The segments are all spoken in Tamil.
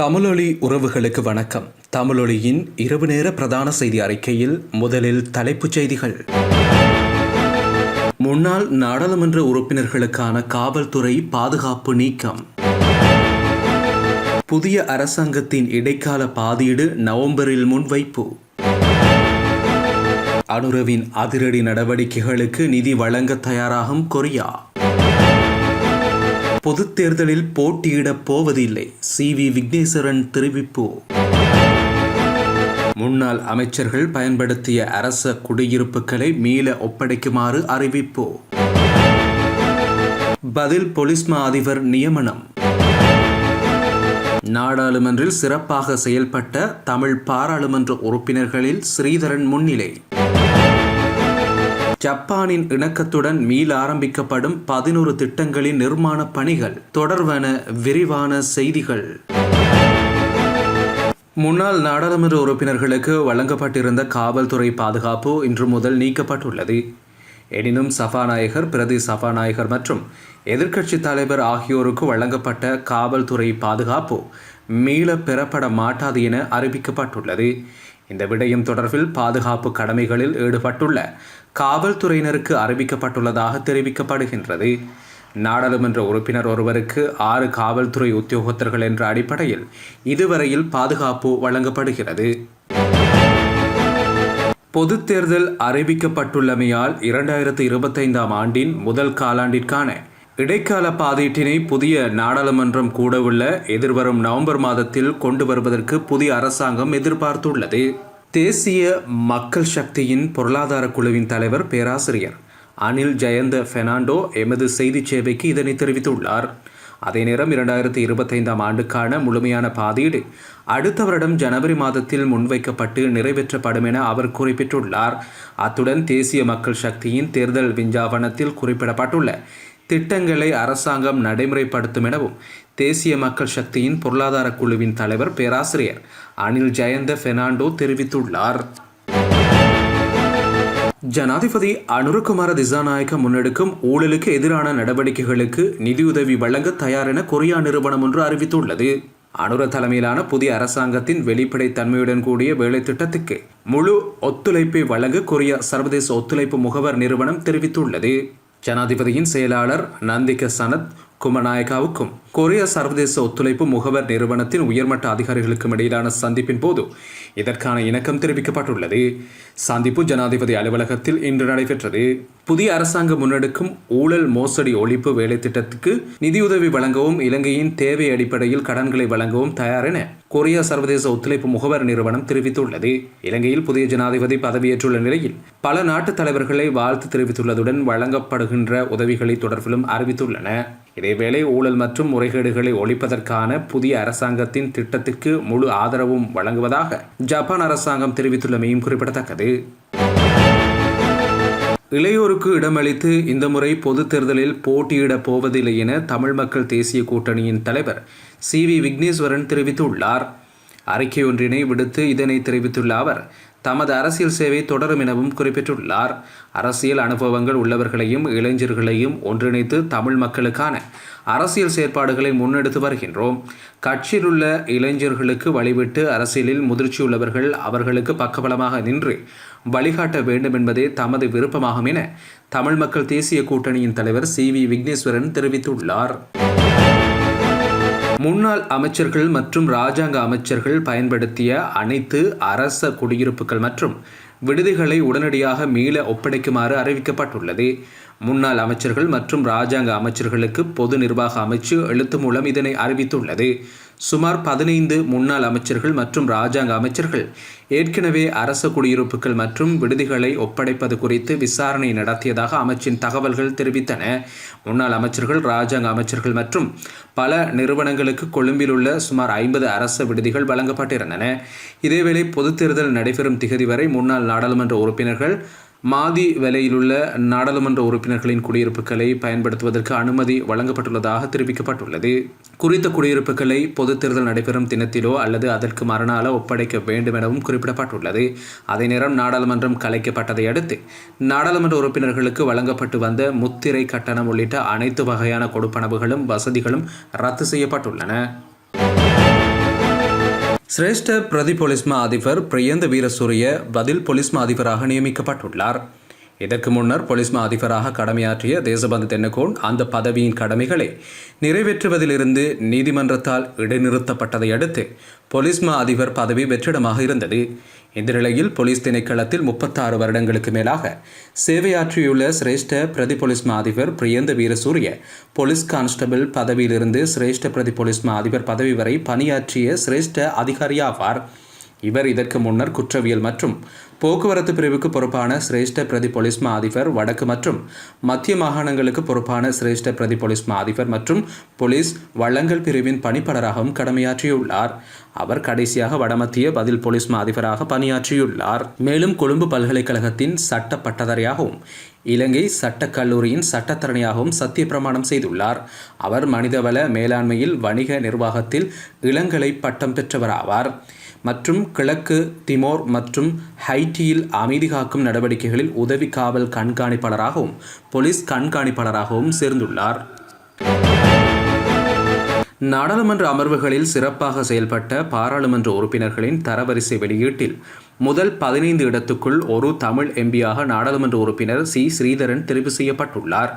தமிழொலி உறவுகளுக்கு வணக்கம். தமிழொலியின் இரவு நேர பிரதான செய்தி அறிக்கையில் முதலில் தலைப்புச் செய்திகள். முன்னாள் நாடாளுமன்ற உறுப்பினர்களுக்கான காவல்துறை பாதுகாப்பு நீக்கம். புதிய அரசாங்கத்தின் இடைக்கால பாதீடு நவம்பரில் முன்வைப்பு. அனுரவின் அதிரடி நடவடிக்கைகளுக்கு நிதி வழங்க தயாராகும் கொரியா. பொதுத் தேர்தலில் போட்டியிடப் போவதில்லை. சி. வி. விக்னேஸ்வரன் தெரிவிப்பு. முன்னாள் அமைச்சர்கள் பயன்படுத்திய அரச குடியிருப்புகளை மீள ஒப்படைக்குமாறு அறிவிப்பு. பதில் போலீஸ் மா அதிபர் நியமனம். நாடாளுமன்றில் சிறப்பாக செயல்பட்ட தமிழ் பாராளுமன்ற உறுப்பினர்களில் ஸ்ரீதரன் முன்னிலை. ஜப்பானின் இணக்கத்துடன் மீள ஆரம்பிக்கப்படும் பதினோரு திட்டங்களின் நிர்மாண பணிகள் தொடர்வன விரிவான செய்திகள். முன்னாள் நாடாளுமன்ற உறுப்பினர்களுக்கு வழங்கப்பட்டிருந்த காவல்துறை பாதுகாப்பு இன்று முதல் நீக்கப்பட்டுள்ளது. எனினும் சபாநாயகர் பிரதி சபாநாயகர் மற்றும் எதிர்க்கட்சி தலைவர் ஆகியோருக்கு வழங்கப்பட்ட காவல்துறை பாதுகாப்பு மீள பெறப்பட மாட்டாது என அறிவிக்கப்பட்டுள்ளது. இந்த விடயம் தொடர்பில் பாதுகாப்பு கடமைகளில் ஈடுபட்டுள்ள காவல்துறையினருக்கு அறிவிக்கப்பட்டுள்ளதாக தெரிவிக்கப்படுகின்றது. நாடாளுமன்ற உறுப்பினர் ஒருவருக்கு ஆறு காவல்துறை உத்தியோகத்தர்கள் என்ற அடிப்படையில் இதுவரையில் பாதுகாப்பு வழங்கப்படுகிறது. பொது தேர்தல் அறிவிக்கப்பட்டுள்ளமையால் இரண்டாயிரத்து இருபத்தைந்தாம் ஆண்டின் முதல் காலாண்டிற்கான இடைக்கால பாதீட்டினை புதிய நாடாளுமன்றம் கூடவுள்ள எதிர்வரும் நவம்பர் மாதத்தில் கொண்டு வருவதற்கு புதிய அரசாங்கம் எதிர்பார்த்துள்ளது. தேசிய மக்கள் சக்தியின் பொருளாதார குழுவின் தலைவர் பேராசிரியர் அனில் ஜெயந்த பெர்னாண்டோ எமது செய்தி சேவைக்கு இதனை தெரிவித்துள்ளார். அதே நேரம் இரண்டாயிரத்தி இருபத்தைந்தாம் ஆண்டுக்கான முழுமையான பாதீடு அடுத்த வருடம் ஜனவரி மாதத்தில் முன்வைக்கப்பட்டு நிறைவேற்றப்படும் என அவர் குறிப்பிட்டுள்ளார். அத்துடன் தேசிய மக்கள் சக்தியின் தேர்தல் விஞ்ஞாபனத்தில் குறிப்பிடப்பட்டுள்ள திட்டங்களை அரசாங்கம் நடைமுறைப்படுத்தும் எனவும் தேசிய மக்கள் சக்தியின் பொருளாதார குழுவின் தலைவர் பேராசிரியர் அனில் ஜெயந்த பெர்னாண்டோ தெரிவித்துள்ளார். ஜனாதிபதி அனுருகுமார திசாநாயக்க முன்னெடுக்கும் ஊழலுக்கு எதிரான நடவடிக்கைகளுக்கு நிதியுதவி வழங்க தயார் என கொரியா நிறுவனம் ஒன்று அறிவித்துள்ளது. அனுர தலைமையிலான புதிய அரசாங்கத்தின் வெளிப்படை தன்மையுடன் கூடிய வேலை திட்டத்துக்கு முழு ஒத்துழைப்பை வழங்க கொரியா சர்வதேச ஒத்துழைப்பு முகவர் நிறுவனம் தெரிவித்துள்ளது. ஜனாதிபதியின் செயலாளர் நந்திக சனத் குமநாயகாவுக்கும் கொரிய சர்வதேச ஒத்துழைப்பு முகவர் நிறுவனத்தின் உயர்மட்ட அதிகாரிகளுக்கும் இடையிலான சந்திப்பின் போது இதற்கான இணக்கம் தெரிவிக்கப்பட்டுள்ளது. சந்திப்பு ஜனாதிபதி அலுவலகத்தில் இன்று நடைபெற்றது. புதிய அரசாங்கம் முன்னெடுக்கும் ஊழல் மோசடி ஒழிப்பு வேலை திட்டத்துக்கு நிதியுதவி வழங்கவும் இலங்கையின் தேவை அடிப்படையில் கடன்களை வழங்கவும் தயார் என கொரியா சர்வதேச ஒத்துழைப்பு முகவர் நிறுவனம் தெரிவித்துள்ளது. இலங்கையில் புதிய ஜனாதிபதி பதவியேற்றுள்ள நிலையில் பல நாட்டு தலைவர்களை வாழ்த்து தெரிவித்துள்ளதுடன் வழங்கப்படுகின்ற உதவிகளை தொடர்பிலும் அறிவித்துள்ளன. இதேவேளை ஊழல் மற்றும் முறைகேடுகளை ஒழிப்பதற்கான புதிய அரசாங்கத்தின் திட்டத்திற்கு முழு ஆதரவும் வழங்குவதாக ஜப்பான் அரசாங்கம் தெரிவித்துள்ளமையும் குறிப்பிடத்தக்கது. இளையோருக்கு இடமளித்து இந்த முறை பொது தேர்தலில் போட்டியிடப் போவதில்லை என தமிழ் மக்கள் தேசிய கூட்டணியின் தலைவர் சி வி விக்னேஸ்வரன் தெரிவித்துள்ளார். அறிக்கை ஒன்றினை விடுத்து இதனை தெரிவித்துள்ள அவர் தமது அரசியல் சேவை தொடரும் எனவும் குறிப்பிட்டுள்ளார். அரசியல் அனுபவங்கள் உள்ளவர்களையும் இளைஞர்களையும் ஒன்றிணைத்து தமிழ் மக்களுக்கான அரசியல் செயற்பாடுகளை முன்னெடுத்து வருகின்றோம். கட்சியிலுள்ள இளைஞர்களுக்கு வழிவிட்டு அரசியலில் முதிர்ச்சியுள்ளவர்கள் அவர்களுக்கு பக்கபலமாக நின்று வழிகாட்ட வேண்டும் என்பதே தமது விருப்பமாகும் என தமிழ் மக்கள் தேசிய கூட்டணியின் தலைவர் சி வி விக்னேஸ்வரன் தெரிவித்துள்ளார். முன்னாள் அமைச்சர்கள் மற்றும் ராஜாங்க அமைச்சர்கள் பயன்படுத்திய அனைத்து அரச குடியிருப்புகள் மற்றும் விடுதிகளை உடனடியாக மீள ஒப்படைக்குமாறு அறிவிக்கப்பட்டுள்ளது. முன்னாள் அமைச்சர்கள் மற்றும் ராஜாங்க அமைச்சர்களுக்கு பொது நிர்வாக அமைச்சு எழுத்து மூலம் இதனை அறிவித்துள்ளது. சுமார் பதினைந்து முன்னாள் அமைச்சர்கள் மற்றும் ராஜாங்க அமைச்சர்கள். ஏற்கனவே அரச குடியிருப்புகள் மற்றும் விடுதிகளை ஒப்படைப்பது குறித்து விசாரணை நடத்தியதாக அமைச்சின் தகவல்கள் தெரிவித்தன. முன்னாள் அமைச்சர்கள் ராஜாங்க அமைச்சர்கள் மற்றும் பல நிறுவனங்களுக்கு கொழும்பில் உள்ள சுமார் ஐம்பது அரச விடுதிகள் வழங்கப்பட்டிருந்தன. இதேவேளை பொதுத் தேர்தல் நடைபெறும் திகதி வரை முன்னாள் நாடாளுமன்ற உறுப்பினர்கள் மாதி விலையிலுள்ள நாடாளுமன்ற உறுப்பினர்களின் குடியிருப்புகளை பயன்படுத்துவதற்கு அனுமதி வழங்கப்பட்டுள்ளதாக தெரிவிக்கப்பட்டுள்ளது. குறித்த குடியிருப்புகளை பொதுத் தேர்தல் நடைபெறும் தினத்திலோ அல்லது அதற்கு மறுநாளோ ஒப்படைக்க வேண்டும் எனவும் குறிப்பிடப்பட்டுள்ளது. அதே நேரம் நாடாளுமன்றம் கலைக்கப்பட்டதை அடுத்து நாடாளுமன்ற உறுப்பினர்களுக்கு வழங்கப்பட்டு வந்த முத்திரை கட்டணம் உள்ளிட்ட அனைத்து வகையான கொடுப்பனவுகளும் வசதிகளும் ரத்து செய்யப்பட்டுள்ளன. சிரேஷ்ட பிரதி பொலிஸ்மா அதிபர் பிரியந்த வீரசூரிய பதில் பொலிஸ்மா அதிபராக நியமிக்கப்பட்டுள்ளார். இதற்கு முன்னர் பொலிஸ்மா அதிபராக கடமையாற்றிய தேசபந்து தென்னகோன் அந்த பதவியின் கடமைகளை நிறைவேற்றுவதிலிருந்து நீதிமன்றத்தால் இடைநிறுத்தப்பட்டதை அடுத்து பொலிஸ்மா அதிபர் பதவி வெற்றிடமாக இருந்தது. இந்த நிலையில் போலீஸ் திணைக்களத்தில் முப்பத்தாறு வருடங்களுக்கு மேலாக சேவையாற்றியுள்ள சிரேஷ்ட பிரதி போலீஸ் மா அதிபர் பிரியந்த வீரசூரிய போலீஸ் கான்ஸ்டபிள் பதவியிலிருந்து சிரேஷ்ட பிரதி போலீஸ் மா அதிபர் பதவி வரை பணியாற்றிய சிரேஷ்ட அதிகாரியாவார் இவர் இதற்கு முன்னர் குற்றவியல் மற்றும் போக்குவரத்து பிரிவுக்கு பொறுப்பான சிரேஷ்ட பிரதி போலீஸ் மா அதிபர் வடக்கு மற்றும் மத்திய மாகாணங்களுக்கு பொறுப்பான சிரேஷ்ட பிரதி போலீஸ் மா அதிபர் மற்றும் போலீஸ் வள்ளங்கள் பிரிவின் பணிப்பாளராகவும் கடமையாற்றியுள்ளார். அவர் கடைசியாக வடமத்திய பதில் போலீஸ் மா அதிபராக பணியாற்றியுள்ளார். மேலும் கொழும்பு பல்கலைக்கழகத்தின் சட்ட பட்டதாரியாகவும் இலங்கை சட்டக் கல்லூரியின் சட்டத்தரணியாகவும் சத்திய பிரமாணம் செய்துள்ளார். அவர் மனிதவள மேலாண்மையில் வணிக நிர்வாகத்தில் இளங்கலை பட்டம் பெற்றவராவார். மற்றும் கிழக்கு திமோர் மற்றும் ஹைட்டியில் அமைதி காக்கும் நடவடிக்கைகளில் உதவி காவல் கண்காணிப்பாளராகவும் போலீஸ் கண்காணிப்பாளராகவும் சேர்ந்துள்ளார். நாடாளுமன்ற அமர்வுகளில் சிறப்பாக செயல்பட்ட பாராளுமன்ற உறுப்பினர்களின் தரவரிசை வெளியீட்டில் முதல் பதினைந்து இடத்துக்குள் ஒரு தமிழ் எம்பியாக நாடாளுமன்ற உறுப்பினர் சி. ஸ்ரீதரன் தெரிவு செய்யப்பட்டுள்ளார்.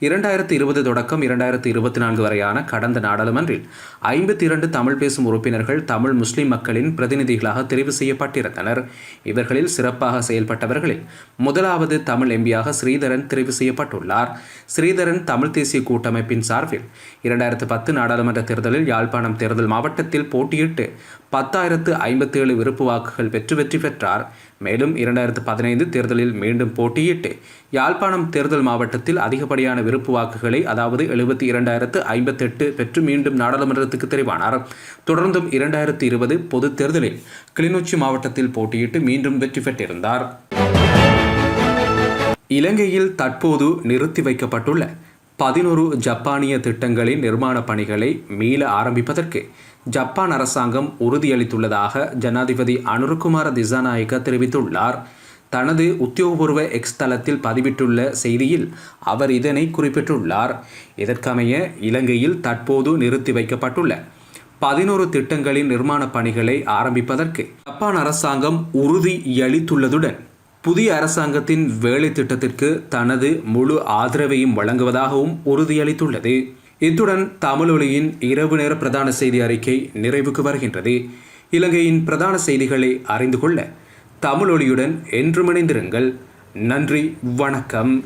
இரண்டாயிரத்தி இருபது தொடக்கம் இரண்டாயிரத்தி இருபத்தி நான்கு வரையான கடந்த நாடாளுமன்றில் ஐம்பத்தி இரண்டு தமிழ் பேசும் உறுப்பினர்கள் தமிழ் முஸ்லிம் மக்களின் பிரதிநிதிகளாக தெரிவு செய்யப்பட்டிருந்தனர். இவர்களில் சிறப்பாக செயல்பட்டவர்களில் முதலாவது தமிழ் எம்பியாக ஸ்ரீதரன் தெரிவு செய்யப்பட்டுள்ளார். ஸ்ரீதரன் தமிழ் தேசிய கூட்டமைப்பின் சார்பில் இரண்டாயிரத்து பத்து நாடாளுமன்ற தேர்தலில் யாழ்ப்பாணம் தேர்தல் மாவட்டத்தில் போட்டியிட்டு பத்தாயிரத்து ஐம்பத்தி ஏழு விருப்பு வாக்குகள் பெற்று வெற்றி பெற்றார். மேலும் இரண்டாயிரத்து பதினைந்து தேர்தலில் மீண்டும் போட்டியிட்டு யாழ்ப்பாணம் தேர்தல் மாவட்டத்தில் அதிகப்படியான விருப்பு வாக்குகளை அதாவது எழுபத்தி இரண்டாயிரத்து ஐம்பத்தெட்டு பெற்று மீண்டும் நாடாளுமன்றத்துக்கு தெரிவானார். தொடர்ந்தும் இரண்டாயிரத்து இருபது பொது தேர்தலில் கிளிநொச்சி மாவட்டத்தில் போட்டியிட்டு மீண்டும் வெற்றி பெற்றிருந்தார். இலங்கையில் தற்போது நிறுத்தி வைக்கப்பட்டுள்ள பதினோரு ஜப்பானிய திட்டங்களின் நிர்மாண பணிகளை மீள ஆரம்பிப்பதற்கு ஜப்பான் அரசாங்கம் உறுதியளித்துள்ளதாக ஜனாதிபதி அனுருகுமார திசாநாயக்க தெரிவித்துள்ளார். தனது உத்தியோகபூர்வ எக்ஸ் தளத்தில் பதிவிட்டுள்ள செய்தியில் அவர் இதனை குறிப்பிட்டுள்ளார். இதற்கமைய இலங்கையில் தற்போது நிறுத்தி வைக்கப்பட்டுள்ள பதினோரு திட்டங்களின் நிர்மாண பணிகளை ஆரம்பிப்பதற்கு ஜப்பான் அரசாங்கம் உறுதியளித்துள்ளதுடன் புதிய அரசாங்கத்தின் வேலை திட்டத்திற்கு தனது முழு ஆதரவையும் வழங்குவதாகவும் உறுதியளித்துள்ளது. இத்துடன் தமிழொலியின் இரவு நேர பிரதான செய்தி அறிக்கை நிறைவுக்கு வருகின்றது. இலங்கையின் பிரதான செய்திகளை அறிந்து கொள்ள தமிழொலியுடன் என்றும் இணைந்திருங்கள். நன்றி வணக்கம்.